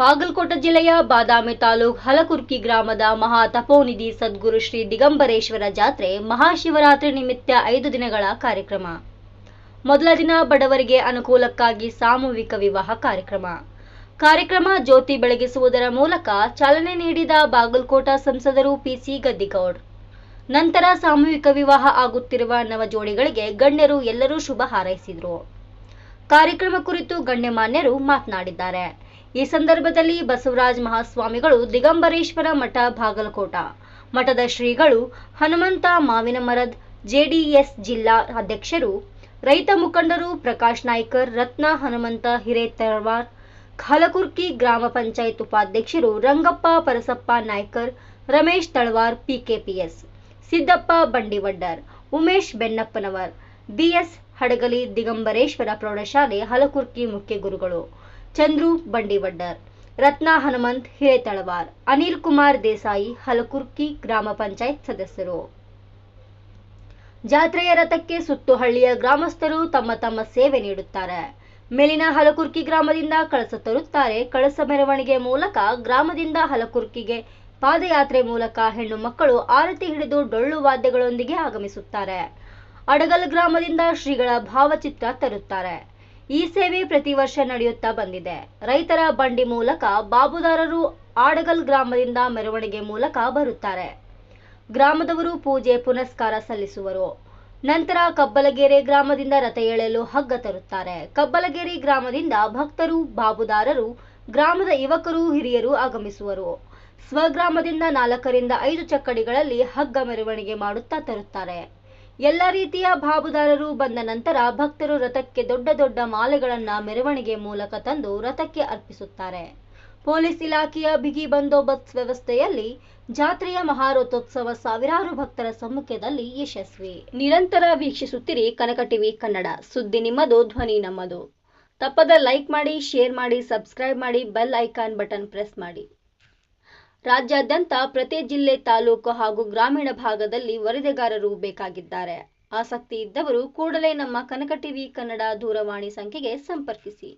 ಬಾಗಲಕೋಟೆ ಜಿಲ್ಲೆಯ ಬಾದಾಮಿ ತಾಲೂಕ್ ಹಲಕುರ್ಕಿ ಗ್ರಾಮದ ಮಹಾ ತಪೋನಿಧಿ ಸದ್ಗುರು ಶ್ರೀ ದಿಗಂಬರೇಶ್ವರ ಜಾತ್ರೆ ಮಹಾಶಿವರಾತ್ರಿ ನಿಮಿತ್ತ ಐದು ದಿನಗಳ ಕಾರ್ಯಕ್ರಮ. ಮೊದಲ ದಿನ ಬಡವರಿಗೆ ಅನುಕೂಲಕ್ಕಾಗಿ ಸಾಮೂಹಿಕ ವಿವಾಹ ಕಾರ್ಯಕ್ರಮ. ಕಾರ್ಯಕ್ರಮ ಜ್ಯೋತಿ ಬೆಳಗಿಸುವುದರ ಮೂಲಕ ಚಾಲನೆ ನೀಡಿದ ಬಾಗಲಕೋಟ ಸಂಸದರು ಪಿಸಿ ಗದ್ದಿಗೌಡ್. ನಂತರ ಸಾಮೂಹಿಕ ವಿವಾಹ ಆಗುತ್ತಿರುವ ನವ ಜೋಡಿಗಳಿಗೆ ಗಣ್ಯರು ಎಲ್ಲರೂ ಶುಭ ಹಾರೈಸಿದರು. ಕಾರ್ಯಕ್ರಮ ಕುರಿತು ಗಣ್ಯಮಾನ್ಯರು ಮಾತನಾಡಿದ್ದಾರೆ. ಈ ಸಂದರ್ಭದಲ್ಲಿ ಬಸವರಾಜ ಮಹಾಸ್ವಾಮಿಗಳು ದಿಗಂಬರೇಶ್ವರ ಮಠ, ಬಾಗಲಕೋಟ. ಮಠದ ಶ್ರೀಗಳು ಹನುಮಂತ ಮಾವಿನ ಮರದ್ ಜೆಡಿಎಸ್ ಜಿಲ್ಲಾ ಅಧ್ಯಕ್ಷರು, ರೈತ ಮುಖಂಡರು ಪ್ರಕಾಶ್ ನಾಯ್ಕರ್, ರತ್ನ ಹನುಮಂತ ಹಿರೇತರ್ವಾರ್ ಹಲಕುರ್ಕಿ ಗ್ರಾಮ ಪಂಚಾಯತ್ ಉಪಾಧ್ಯಕ್ಷರು ರಂಗಪ್ಪ ಪರಸಪ್ಪ ನಾಯ್ಕರ್, ರಮೇಶ್ ತಳವಾರ್, ಪಿಕೆಪಿಎಸ್, ಸಿದ್ದಪ್ಪ ಬಂಡಿವಡ್ಡರ್, ಉಮೇಶ್ ಬೆನ್ನಪ್ಪನವರ್, ಬಿಎಸ್ ಹಡಗಲಿ ದಿಗಂಬರೇಶ್ವರ ಪ್ರೌಢಶಾಲೆ, ಹಲಕುರ್ಕಿ ಮುಖ್ಯ ಗುರುಗಳು. ಚಂದ್ರು ಬಂಡಿವಡ್ಡರ್, ರತ್ನ ಹನುಮಂತ್ ಹಿರೇತಳವಾರ್, ಅನಿಲ್ ಕುಮಾರ್ ದೇಸಾಯಿ ಹಲಕುರ್ಕಿ ಗ್ರಾಮ ಪಂಚಾಯತ್ ಸದಸ್ಯರು. ಜಾತ್ರೆಯ ರಥಕ್ಕೆ ಸುತ್ತುಹಳ್ಳಿಯ ಗ್ರಾಮಸ್ಥರು ತಮ್ಮ ತಮ್ಮ ಸೇವೆ ನೀಡುತ್ತಾರೆ. ಮೇಲಿನ ಹಲಕುರ್ಕಿ ಗ್ರಾಮದಿಂದ ಕಳಸ ತರುತ್ತಾರೆ. ಕಳಸ ಮೆರವಣಿಗೆ ಮೂಲಕ ಗ್ರಾಮದಿಂದ ಹಲಕುರ್ಕಿಗೆ ಪಾದಯಾತ್ರೆ ಮೂಲಕ ಹೆಣ್ಣು ಮಕ್ಕಳು ಆರತಿ ಹಿಡಿದು ಡೊಳ್ಳು ವಾದ್ಯಗಳೊಂದಿಗೆ ಆಗಮಿಸುತ್ತಾರೆ. ಅಡಗಲ್ ಗ್ರಾಮದಿಂದ ಶ್ರೀಗಳ ಭಾವಚಿತ್ರ ತರುತ್ತಾರೆ. ಈ ಸೇವೆ ಪ್ರತಿ ವರ್ಷ ನಡೆಯುತ್ತಾ ಬಂದಿದೆ. ರೈತರ ಬಂಡಿ ಮೂಲಕ ಬಾಬುದಾರರು ಆಡಗಲ್ ಗ್ರಾಮದಿಂದ ಮೆರವಣಿಗೆ ಮೂಲಕ ಬರುತ್ತಾರೆ. ಗ್ರಾಮದವರು ಪೂಜೆ ಪುನಸ್ಕಾರ ಸಲ್ಲಿಸುವರು. ನಂತರ ಕಬ್ಬಲಗೆರೆ ಗ್ರಾಮದಿಂದ ರಥ ಎಳೆಯಲು ಹಗ್ಗ ತರುತ್ತಾರೆ. ಕಬ್ಬಲಗೆರೆ ಗ್ರಾಮದಿಂದ ಭಕ್ತರು, ಬಾಬುದಾರರು, ಗ್ರಾಮದ ಯುವಕರು, ಹಿರಿಯರು ಆಗಮಿಸುವರು. ಸ್ವಗ್ರಾಮದಿಂದ ನಾಲ್ಕರಿಂದ ಐದು ಚಕ್ಕಡಿಗಳಲ್ಲಿ ಹಗ್ಗ ಮೆರವಣಿಗೆ ಮಾಡುತ್ತಾ ತರುತ್ತಾರೆ. ಎಲ್ಲ ರೀತಿಯ ಬಾಬುದಾರರು ಬಂದ ನಂತರ ಭಕ್ತರು ರಥಕ್ಕೆ ದೊಡ್ಡ ದೊಡ್ಡ ಮಾಲೆಗಳನ್ನ ಮೆರವಣಿಗೆ ಮೂಲಕ ತಂದು ರಥಕ್ಕೆ ಅರ್ಪಿಸುತ್ತಾರೆ. ಪೊಲೀಸ್ ಇಲಾಖೆಯ ಬಿಗಿ ಬಂದೋಬಸ್ತ್ ವ್ಯವಸ್ಥೆಯಲ್ಲಿ ಜಾತ್ರೆಯ ಮಹಾರಥೋತ್ಸವ ಸಾವಿರಾರು ಭಕ್ತರ ಸಮ್ಮುಖದಲ್ಲಿ ಯಶಸ್ವಿ. ನಿರಂತರ ವೀಕ್ಷಿಸುತ್ತಿರಿ ಕನಕ ಟಿವಿ ಕನ್ನಡ. ಸುದ್ದಿ ನಿಮ್ಮದು, ಧ್ವನಿ ನಮ್ಮದು. ತಪ್ಪದ ಲೈಕ್ ಮಾಡಿ, ಶೇರ್ ಮಾಡಿ, ಸಬ್ಸ್ಕ್ರೈಬ್ ಮಾಡಿ, ಬೆಲ್ ಐಕಾನ್ ಬಟನ್ ಪ್ರೆಸ್ ಮಾಡಿ. ರಾಜ್ಯಾದ್ಯಂತ ಪ್ರತಿ ಜಿಲ್ಲೆ, ತಾಲೂಕು ಹಾಗೂ ಗ್ರಾಮೀಣ ಭಾಗದಲ್ಲಿ ವರದಿಗಾರರು ಬೇಕಾಗಿದ್ದಾರೆ. ಆಸಕ್ತಿ ಇದ್ದವರು ಕೂಡಲೇ ನಮ್ಮ ಕನಕ ಟಿವಿ ಕನ್ನಡ ದೂರವಾಣಿ ಸಂಖ್ಯೆಗೆ ಸಂಪರ್ಕಿಸಿ.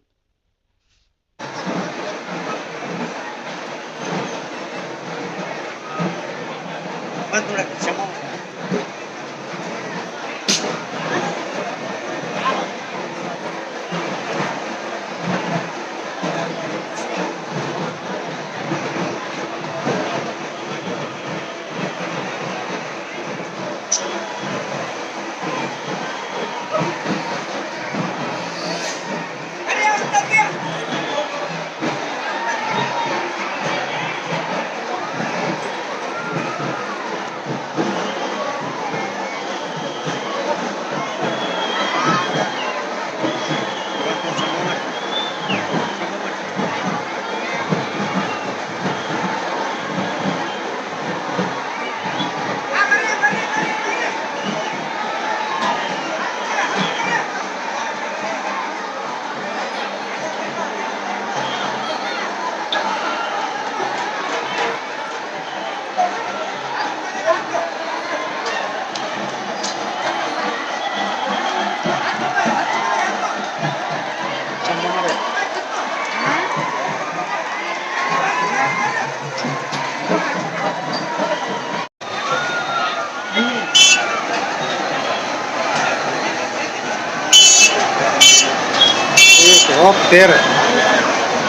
Tir.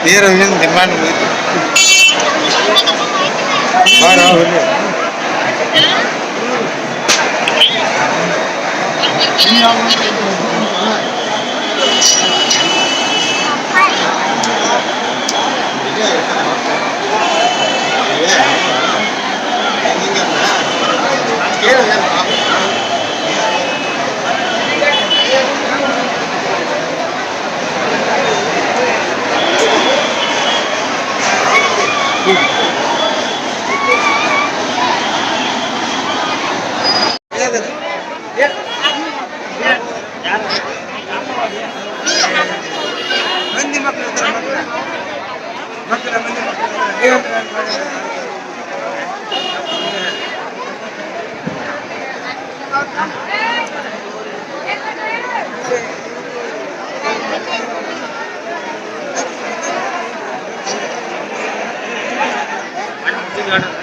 Tir iya, yun, di mana. Para ಮಕ್ಕಳು ಇರ್ತಾರೆ ಮಕ್ಕಳ